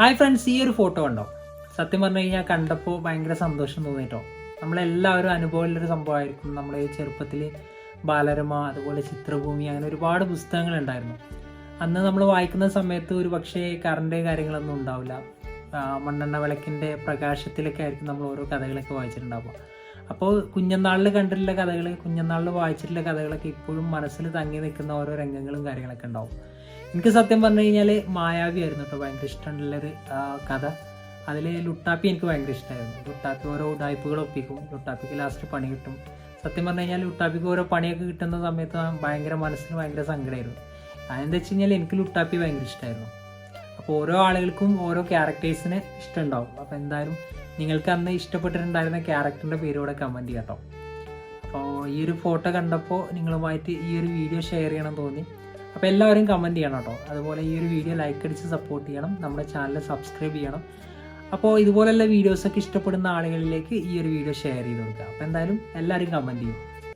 Hi friends ഈ ഒരു photo ഉണ്ടോ സത്യം പറഞ്ഞു കഴിഞ്ഞാൽ കണ്ടപ്പോൾ ഭയങ്കര സന്തോഷം തോന്നിട്ടോ. നമ്മളെല്ലാവരും അനുഭവമുള്ളൊരു സംഭവമായിരിക്കും. നമ്മൾ ചെറുപ്പത്തിൽ ബാലരമ അതുപോലെ ചിത്രഭൂമി അങ്ങനെ ഒരുപാട് പുസ്തകങ്ങൾ ഉണ്ടായിരുന്നു. അന്ന് നമ്മൾ വായിക്കുന്ന സമയത്ത് ഒരു പക്ഷേ കറണ്ട് കാര്യങ്ങളൊന്നും ഉണ്ടാവില്ല. മണ്ണെണ്ണ വിളക്കിന്റെ പ്രകാശത്തിലൊക്കെ ആയിരിക്കും നമ്മൾ ഓരോ കഥകളൊക്കെ വായിച്ചിട്ടുണ്ടാവുക. അപ്പോൾ കുഞ്ഞനാളിൽ കണ്ടിട്ടുള്ള കഥകൾ കുഞ്ഞനാളിൽ വായിച്ചിട്ടുള്ള കഥകളൊക്കെ ഇപ്പോഴും മനസ്സിൽ തങ്ങി നിൽക്കുന്ന ഓരോ രംഗങ്ങളും കാര്യങ്ങളൊക്കെ ഉണ്ടാവും. എനിക്ക് സത്യം പറഞ്ഞു കഴിഞ്ഞാൽ മായാവി ആയിരുന്നു കേട്ടോ ഭയങ്കര ഇഷ്ടമുള്ളൊരു കഥ. അതിൽ ലുട്ടാപ്പി എനിക്ക് ഭയങ്കര ഇഷ്ടമായിരുന്നു ലുട്ടാപ്പി ഓരോ ഉടായ്പകൾ ഒപ്പിക്കും. ലുട്ടാപ്പിക്ക് ലാസ്റ്റ് പണി കിട്ടും. സത്യം പറഞ്ഞു കഴിഞ്ഞാൽ ലുട്ടാപ്പിക്ക് ഓരോ പണിയൊക്കെ കിട്ടുന്ന സമയത്ത് ഭയങ്കര മനസ്സിന് ഭയങ്കര സങ്കടമായിരുന്നു അതെന്താ വെച്ച് കഴിഞ്ഞാൽ എനിക്ക് ലുട്ടാപ്പി ഭയങ്കര ഇഷ്ടമായിരുന്നു അപ്പോൾ ഓരോ ആളുകൾക്കും ഓരോ ക്യാരക്ടേഴ്സിന് ഇഷ്ടമുണ്ടാവും അപ്പോൾ എന്തായാലും നിങ്ങൾക്ക് അന്ന് ഇഷ്ടപ്പെട്ടിട്ടുണ്ടായിരുന്ന ക്യാരക്ടറിന്റെ പേരോടെ കമന്റ് ചെയ്യാം അപ്പോൾ ഈ ഒരു ഫോട്ടോ കണ്ടപ്പോൾ നിങ്ങളുമായിട്ട് ഈ ഒരു വീഡിയോ ഷെയർ ചെയ്യണം തോന്നി. അപ്പോൾ എല്ലാവരും കമന്റ് ചെയ്യണം കേട്ടോ. അതുപോലെ ഈ ഒരു വീഡിയോ ലൈക്ക് അടിച്ച് സപ്പോർട്ട് ചെയ്യണം. നമ്മുടെ ചാനൽ സബ്സ്ക്രൈബ് ചെയ്യണം. അപ്പോൾ ഇതുപോലെയുള്ള വീഡിയോസൊക്കെ ഇഷ്ടപ്പെടുന്ന ആളുകളിലേക്ക് ഈ ഒരു വീഡിയോ ഷെയർ ചെയ്ത് കൊടുക്കുക. അപ്പോൾ എന്തായാലും എല്ലാവരും കമന്റ് ചെയ്യും.